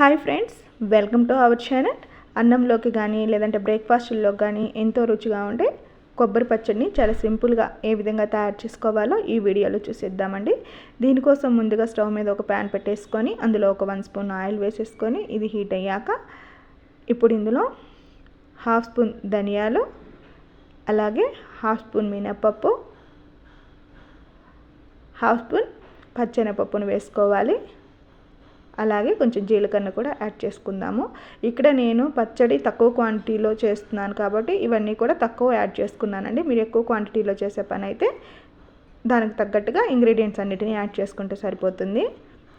Hi friends welcome to our channel. అన్నంలోకి కానీ లేదంటే బ్రేక్ఫాస్ట్లో కానీ ఎంతో రుచిగా ఉండే కొబ్బరి పచ్చడిని చాలా సింపుల్గా ఏ విధంగా తయారు చేసుకోవాలో ఈ వీడియోలో చూసేద్దామండి. దీనికోసం ముందుగా స్టవ్ మీద ఒక ప్యాన్ పెట్టేసుకొని అందులో ఒక వన్ స్పూన్ ఆయిల్ వేసేసుకొని ఇది హీట్ అయ్యాక ఇప్పుడు ఇందులో హాఫ్ స్పూన్ ధనియాలు అలాగే హాఫ్ స్పూన్ మినప్పప్పు హాఫ్ స్పూన్ పచ్చెనపప్పును వేసుకోవాలి. అలాగే కొంచెం జీలకర్ర కూడా యాడ్ చేసుకుందాము. ఇక్కడ నేను పచ్చడి తక్కువ క్వాంటిటీలో చేస్తున్నాను కాబట్టి ఇవన్నీ కూడా తక్కువ యాడ్ చేసుకున్నానండి. మీరు ఎక్కువ క్వాంటిటీలో చేసే పని అయితే దానికి తగ్గట్టుగా ఇంగ్రీడియంట్స్ అన్నిటిని యాడ్ చేసుకుంటే సరిపోతుంది.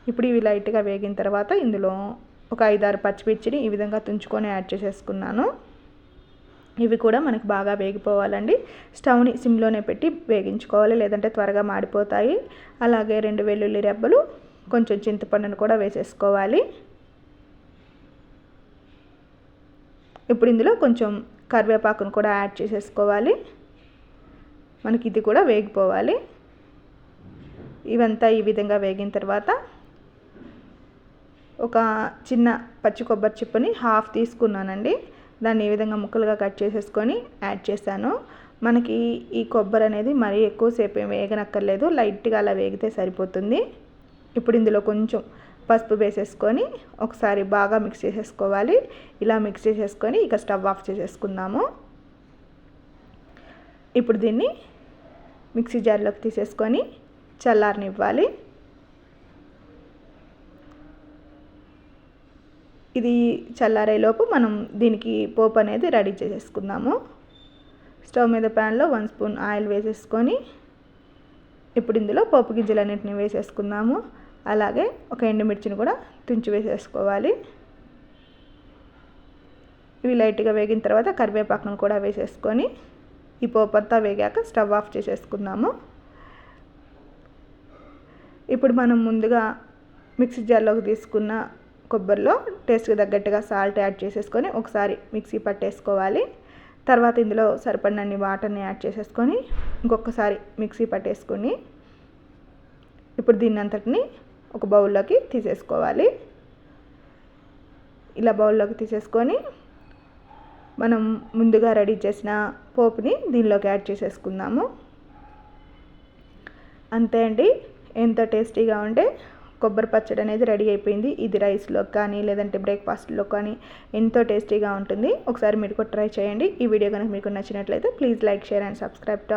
ఇప్పుడు ఇవి లైట్గా వేగిన తర్వాత ఇందులో ఒక ఐదారు పచ్చిమిర్చిని ఈ విధంగా తుంచుకొని యాడ్ చేసేసుకున్నాను. ఇవి కూడా మనకి బాగా వేగిపోవాలండి. స్టవ్ని సిమ్లోనే పెట్టి వేగించుకోవాలి లేదంటే త్వరగా మాడిపోతాయి. అలాగే రెండు వెల్లుల్లి రెబ్బలు కొంచెం చింతపండును కూడా వేసేసుకోవాలి. ఇప్పుడు ఇందులో కొంచెం కరివేపాకును కూడా యాడ్ చేసేసుకోవాలి. మనకి ఇది కూడా వేగిపోవాలి. ఇవంతా ఈ విధంగా వేగిన తర్వాత ఒక చిన్న పచ్చి కొబ్బరి చిప్పని హాఫ్ తీసుకున్నానండి. దాన్ని ఈ విధంగా ముక్కలుగా కట్ చేసేసుకొని యాడ్ చేశాను. మనకి ఈ కొబ్బరి అనేది మరీ ఎక్కువసేపు వేగనక్కర్లేదు. లైట్గా అలా వేగితే సరిపోతుంది. ఇప్పుడు ఇందులో కొంచెం పసుపు వేసేసుకొని ఒకసారి బాగా మిక్స్ చేసేసుకోవాలి. ఇలా మిక్స్ చేసేసుకొని ఇక స్టవ్ ఆఫ్ చేసేసుకుందాము. ఇప్పుడు దీన్ని మిక్సీ జార్లోకి తీసేసుకొని చల్లారనివ్వాలి. ఇది చల్లారేలోపు మనం దీనికి పోపు అనేది రెడీ చేసేసుకుందాము. స్టవ్ మీద ప్యాన్లో వన్ స్పూన్ ఆయిల్ వేసేసుకొని ఇప్పుడు ఇందులో పోపు గింజలన్నింటినీ వేసేసుకుందాము. అలాగే ఒక ఎండుమిర్చిని కూడా తుంచి వేసేసుకోవాలి. ఇవి లైట్గా వేగిన తర్వాత కరివేపాకును కూడా వేసేసుకొని ఈ పోపంతా వేగాక స్టవ్ ఆఫ్ చేసేసుకుందాము. ఇప్పుడు మనం ముందుగా మిక్సీ జార్లోకి తీసుకున్న కొబ్బరిలో టేస్ట్కి తగ్గట్టుగా సాల్ట్ యాడ్ చేసేసుకొని ఒకసారి మిక్సీ పట్టేసుకోవాలి. తర్వాత ఇందులో సరిపడినన్ని వాటర్ని యాడ్ చేసేసుకొని ఇంకొకసారి మిక్సీ పట్టేసుకొని ఇప్పుడు దీన్ని అంతటిని ఒక బౌల్లోకి తీసేసుకోవాలి. ఇలా బౌల్లోకి తీసేసుకొని మనం ముందుగా రెడీ చేసిన పోపుని దీనిలోకి యాడ్ చేసేసుకుందాము. అంతే అండి. ఎంత టేస్టీగా ఉంటే కొబ్బరి పచ్చడి అనేది రెడీ అయిపోయింది. ఇది రైస్లో కానీ లేదంటే బ్రేక్ఫాస్ట్లో కానీ ఎంతో టేస్టీగా ఉంటుంది. ఒకసారి మీరు కూడా ట్రై చేయండి. ఈ వీడియో కనుక మీకు నచ్చినట్లయితే please like share and subscribe to